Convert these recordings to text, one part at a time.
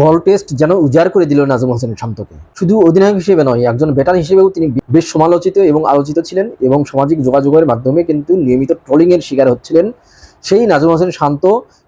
গল test যেন উজাড় করে দিল নাজমুল হোসেন শান্তকে। শুধু অধিনায়ক হিসেবে নয়, একজন ব্যাটার হিসেবেও তিনি বেশ সমালোচিত এবং আলোচিত ছিলেন এবং সামাজিক যোগাযোগের মাধ্যমে কিন্তু নিয়মিত ট্রোলিংয়ের শিকার হচ্ছিলেন সেই নাজমুল হোসেন শান্ত।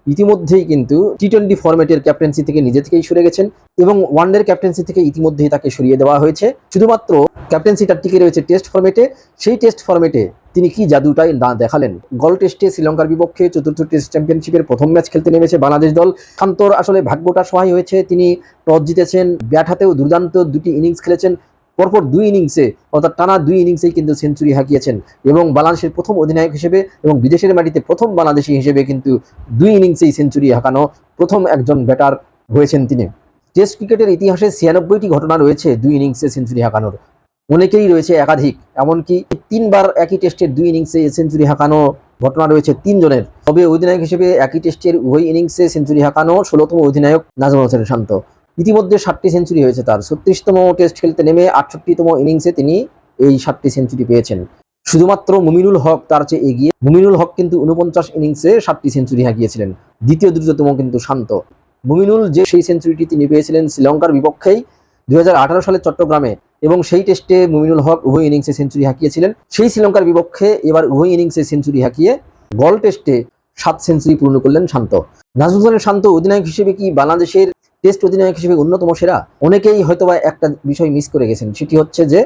ইতিমধ্যেই কিন্তু টি টোয়েন্টি ফরম্যাটের ক্যাপ্টেন্সি থেকে নিজে থেকেই সরে গেছেন এবং ওয়ানডের ক্যাপ্টেন্সি থেকে ইতিমধ্যেই তাকে সরিয়ে দেওয়া হয়েছে। শুধুমাত্র ক্যাপ্টেন্সিটা টিকে রয়েছে টেস্ট ফর্মেটে সেই টেস্ট ফরম্যাটে তিনি কি জাদুটাই না দেখালেন? গল টেস্টে শ্রীলঙ্কার বিপক্ষে চতুর্থ টেস্ট চ্যাম্পিয়নশিপের প্রথম ম্যাচ খেলতে নেমেছে বাংলাদেশ দল। শান্তর আসলে ভাগ্যটা সহায় হয়েছে। তিনি টস জিতেছেন। ব্যাট হাতেও দুর্দান্ত দুটি ইনিংস খেলেছেন। পরপর দুই ইনিংসে অর্থাৎ টানা দুই ইনিংসেই কিন্তু সেঞ্চুরি হাঁকিয়েছেন। এবং বাংলাদেশের প্রথম অধিনায়ক হিসেবে এবং বিদেশের মাটিতে প্রথম বাংলাদেশি হিসেবে কিন্তু দুই ইনিংসেই সেঞ্চুরি হাঁকানো প্রথম একজন ব্যাটার হয়েছেন তিনি। টেস্ট ক্রিকেটের ইতিহাসে ছিয়ানব্বইটি ঘটনা রয়েছে দুই ইনিংসে সেঞ্চুরি হাঁকানোর। অনেকেরই রয়েছে একাধিক, এমনকি তিনবার একই টেস্টের দুই ইনিংসে সেঞ্চুরি হাঁকানো ঘটনা রয়েছে তিনজনের। তবে অধিনায়ক হিসেবে একই টেস্টের উভয় ইনিংসে সেঞ্চুরি হাঁকানো ষোলোতম অধিনায়ক নাজমুল হোসেন শান্ত। ইতিমধ্যে ষাটটি সেঞ্চুরি হয়েছে তার। ছত্রিশতম টেস্ট খেলতে নেমে আটষট্টিতম ইনিংসে তিনি এই ষাটটি সেঞ্চুরি পেয়েছেন। শুধুমাত্র মুমিনুল হক তার চেয়ে এগিয়ে, মুমিনুল হক কিন্তু উনপঞ্চাশ ইনিংসে ষাটটি সেঞ্চুরি হাঁকিয়েছিলেন। দ্বিতীয় দ্রুততম কিন্তু শান্ত। মুমিনুল যে সেই সেঞ্চুরিটি তিনি পেয়েছিলেন শ্রীলঙ্কার বিপক্ষেই দুই সালে চট্টগ্রামে। এবং সেই টেস্টে মুমিনুল হক উভয় ইনিংসে সেঞ্চুরি হাঁকিয়েছিলেন। সেই শ্রীলঙ্কার বিপক্ষে এবার উভয় ইনিংসে সেঞ্চুরি হাঁকিয়ে বল টেস্টে সাত সেঞ্চুরি পূর্ণ করলেন শান্ত। নাজমুল হোসেনের শান্ত অধিনায়ক হিসেবে কি বাংলাদেশের টেস্ট অধিনায়ক হিসেবে অন্যতম সেরা? অনেকেই হয়তোবা একটা বিষয় মিস করে গেছেন, সেটি হচ্ছে যে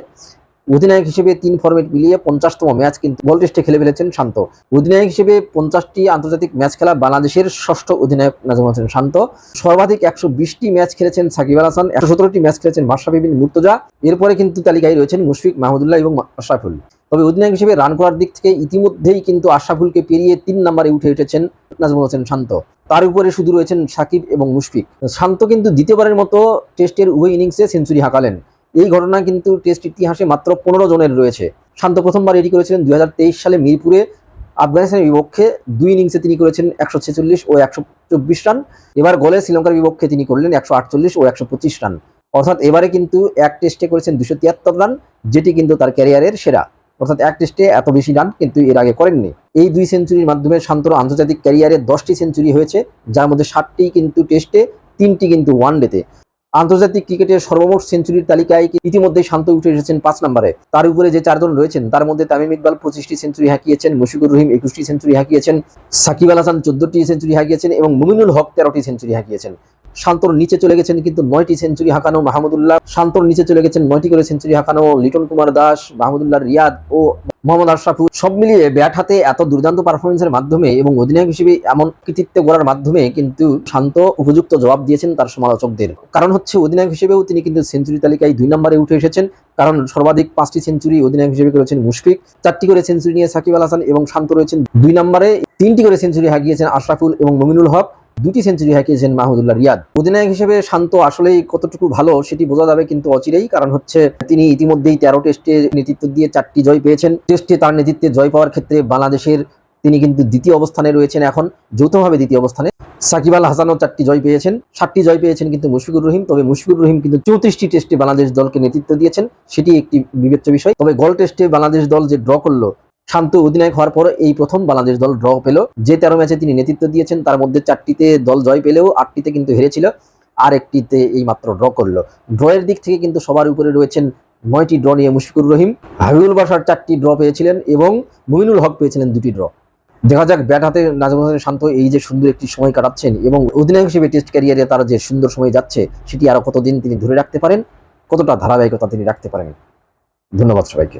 অধিনায়ক হিসেবে তিন ফরম্যাট মিলিয়ে পঞ্চাশতম ম্যাচ কিন্তু বল টেস্টে খেলে ফেলেছেন শান্ত। অধিনায়ক হিসেবে পঞ্চাশটি আন্তর্জাতিক ম্যাচ খেলা বাংলাদেশের ষষ্ঠ অধিনায়ক নাজমুল হোসেন শান্ত। সর্বাধিক একশো বিশটি ম্যাচ খেলেছেন সাকিব আল হাসান, একশো সতেরোটি ম্যাচ খেলেছেন মাশরাফি বিন মুর্তজা। এরপরে কিন্তু তালিকায় রয়েছেন মুশফিক মাহমুদুল্লাহ এবং আশরাফুল। তবে অধিনায়ক হিসেবে রান করার দিক থেকে ইতিমধ্যেই কিন্তু আশরাফুলকে পেরিয়ে তিন নম্বরে উঠে উঠেছেন নাজমুল হোসেন শান্ত। তার উপরে শুধু রয়েছেন সাকিব এবং মুশফিক। শান্ত কিন্তু দ্বিতীয়বারের মতো টেস্টের উভয় ইনিংসে সেঞ্চুরি হাঁকালেন। এই ঘটনা কিন্তু টেস্ট ইতিহাসে মাত্র পনেরো জনের রয়েছে। শান্ত প্রথমবার এটি করেছিলেন দুই সালে মিরপুরে। আফগানিস্তানের বিপক্ষে দুই ইনিংসে তিনি করেছেন একশো ছেচল্লিশ ও একশো চব্বিশ রান এবার গোলে শ্রীলঙ্কার বিপক্ষে তিনি করলেন একশো আটচল্লিশ ও একশো পঁচিশ রান অর্থাৎ এবারে কিন্তু এক টেস্টে করেছেন দুশো তিয়াত্তর রান যেটি কিন্তু তার ক্যারিয়ারের সেরা। অর্থাৎ এক টেস্টে এত বেশি রান কিন্তু এর আগে করেননি। এই দুই সেঞ্চুরির মাধ্যমে শান্তর আন্তর্জাতিক ক্যারিয়ারে দশটি সেঞ্চুরি হয়েছে, যার মধ্যে ষাটটি কিন্তু টেস্টে তিনটি কিন্তু ওয়ানডেতে আন্তর্জাতিক ক্রিকেটের সর্বমোট সেঞ্চুরির তালিকায় ইতিমধ্যে শান্ত উঠে এসেছেন পাঁচ নম্বরে? তার উপরে যে চারজন রয়েছেন, তার মধ্যে তামিম ইকবাল পঁচিশটি সেঞ্চুরি হাঁকিয়েছেন মুশিকুর রহিম একুশটি সেঞ্চুরি হাঁকিয়েছেন, সাকিব আল হাসান চোদ্দটি সেঞ্চুরি হাঁকিয়েছেন এবং মুমিনুল হক তেরোটি সেঞ্চুরি হাঁকিয়েছেন। শান্তর নিচে চলে গেছেন কিন্তু নয়টি সেঞ্চুরি হাঁকানো মাহমুদুল্লাহ। শান্তর নিচে চলে গেছেন নয়টি করে সেঞ্চুরি হাঁকানো লিটন কুমার দাস, মাহমুদুল্লাহ রিয়াদ ও মোহাম্মদ আশরাফুল। সব মিলিয়ে ব্যাট হাতে এত দুর্দান্ত পারফরমেন্সের মাধ্যমে এবং অধিনায়ক হিসেবে এমন কৃতিত্ব গড়ার মাধ্যমে কিন্তু শান্ত উপযুক্ত জবাব দিয়েছেন তার সমালোচকদের। কারণ হচ্ছে অধিনায়ক হিসেবেও তিনি কিন্তু সেঞ্চুরি তালিকায় দুই নম্বরে উঠে এসেছেন। কারণ সর্বাধিক পাঁচটি সেঞ্চুরি অধিনায়ক হিসেবে করেছেন মুশফিক। চারটি করে সেঞ্চুরি নিয়ে সাকিব আল হাসান এবং শান্ত রয়েছেন দুই নম্বরে। তিনটি করে সেঞ্চুরি হাগিয়েছেন আশরাফুল এবং মমিনুল হক। দুটি সেঞ্চুরি হাঁকিয়েছেন মাহমুদুল্লাহ রিয়াদ। অধিনায়ক হিসেবে শান্ত আসলেই কতটুকু ভালো সেটি বোঝা যাবে কিন্তু অচিরেই, কারণ হচ্ছে তিনি ইতিমধ্যেই তেরো টেস্টে নেতৃত্ব দিয়ে চারটি জয় পেয়েছেন। টেস্টে তার নেতৃত্বে জয় পাওয়ার ক্ষেত্রে বাংলাদেশের তিনি কিন্তু দ্বিতীয় অবস্থানে রয়েছেন এখন, যৌথভাবে দ্বিতীয় অবস্থানে। সাকিব আল হাসানও চারটি জয় পেয়েছেন, সাতটি জয় পেয়েছেন কিন্তু মুশফিকুর রহিম, তবে মুশফিকুর রহিম কিন্তু চৌত্রিশটি টেস্টে বাংলাদেশ দলকে নেতৃত্ব দিয়েছেন, সেটি একটি বিবেচ্য বিষয়। তবে গল টেস্টে বাংলাদেশ দল যে ড্র করল শান্ত অধিনায়ক হওয়ার পর এই প্রথম বাংলাদেশ দল ড্র পেল। যে তেরো ম্যাচে তিনি নেতৃত্ব দিয়েছেন, তার মধ্যে চারটিতে দল জয় পেলেও আটটিতে কিন্তু হেরেছিল আর একটিতে এই মাত্র ড্র করল। ড্রয়ের দিক থেকে কিন্তু সবার উপরে রয়েছেন নয়টি ড্র নিয়ে মুশফিকুর রহিম। হাবিবুল বাসার চারটি ড্র পেয়েছিলেন এবং মুমিনুল হক পেয়েছিলেন দুটি ড্র। দেখা যাক, ব্যাট হাতে নাজমুল হোসেন শান্ত এই যে সুন্দর একটি সময় কাটাচ্ছেন এবং অধিনায়ক হিসেবে টেস্ট ক্যারিয়ারে তার যে সুন্দর সময় যাচ্ছে, সেটি আরও কতদিন তিনি ধরে রাখতে পারেন, কতটা ধারাবাহিকতা তিনি রাখতে পারেন। ধন্যবাদ সবাইকে।